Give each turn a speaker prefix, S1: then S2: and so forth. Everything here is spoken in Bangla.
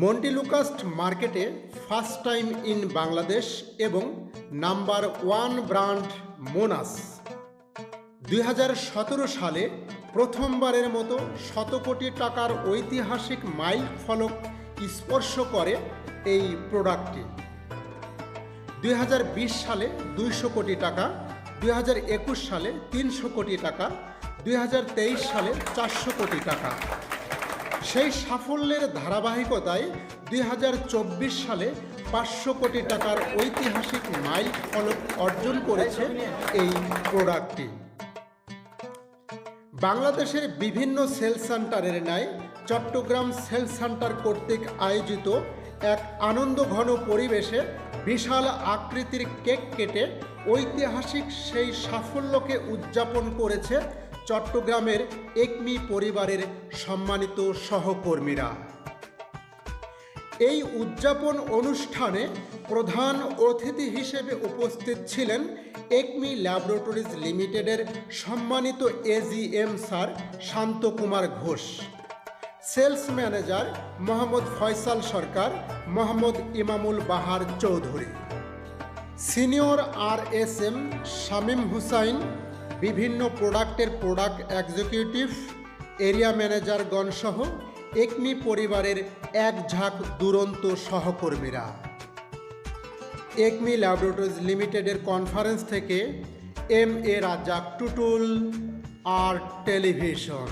S1: মন্টিলুকাস্ট মার্কেটে ফার্স্ট টাইম ইন বাংলাদেশ এবং নাম্বার ওয়ান ব্র্যান্ড মোনাস দুই হাজার সতেরো সালে প্রথমবারের মতো শত কোটি টাকার ঐতিহাসিক মাইল ফলক স্পর্শ করে এই প্রোডাক্টটি দুই হাজার বিশ সালে দুইশো কোটি টাকা, দুই হাজার একুশ সালে তিনশো কোটি টাকা, দুই হাজার তেইশ সালে চারশো কোটি টাকা। সেই সাফল্যের ধারাবাহিকতায় দুই হাজার চব্বিশ সালে পাঁচশো কোটি টাকার ঐতিহাসিক মাইল ফলক অর্জন করেছে এই প্রোডাক্টটি বাংলাদেশের বিভিন্ন সেল সেন্টারের ন্যায় চট্টগ্রাম সেল সেন্টার কর্তৃক আয়োজিত এক আনন্দঘন পরিবেশে বিশাল আকৃতির কেক কেটে ঐতিহাসিক সেই সাফল্যকে উদযাপন করেছে চট্টগ্রামের একমি পরিবারের সম্মানিত সহকর্মীরা। এই উদযাপন অনুষ্ঠানে প্রধান অতিথি হিসেবে উপস্থিত ছিলেন একমি ল্যাবরেটরিজ লিমিটেডের সম্মানিত AGM sir Shantakumar Ghosh, sales manager Mohammad Faisal Sarkar, Mohammad Imamul Bahar Chowdhury, senior R S M Shamim Hussain বিভিন্ন প্রোডাক্টের প্রোডাক্ট এক্সিকিউটিভ এরিয়া ম্যানেজারগণ সহ একমি পরিবারের এক ঝাঁক দুরন্ত সহকর্মীরা। একমি ল্যাবরেটরিজ লিমিটেডের কনফারেন্স থেকে এম এ রাজ্জাক টুটুল, আর টেলিভিশন।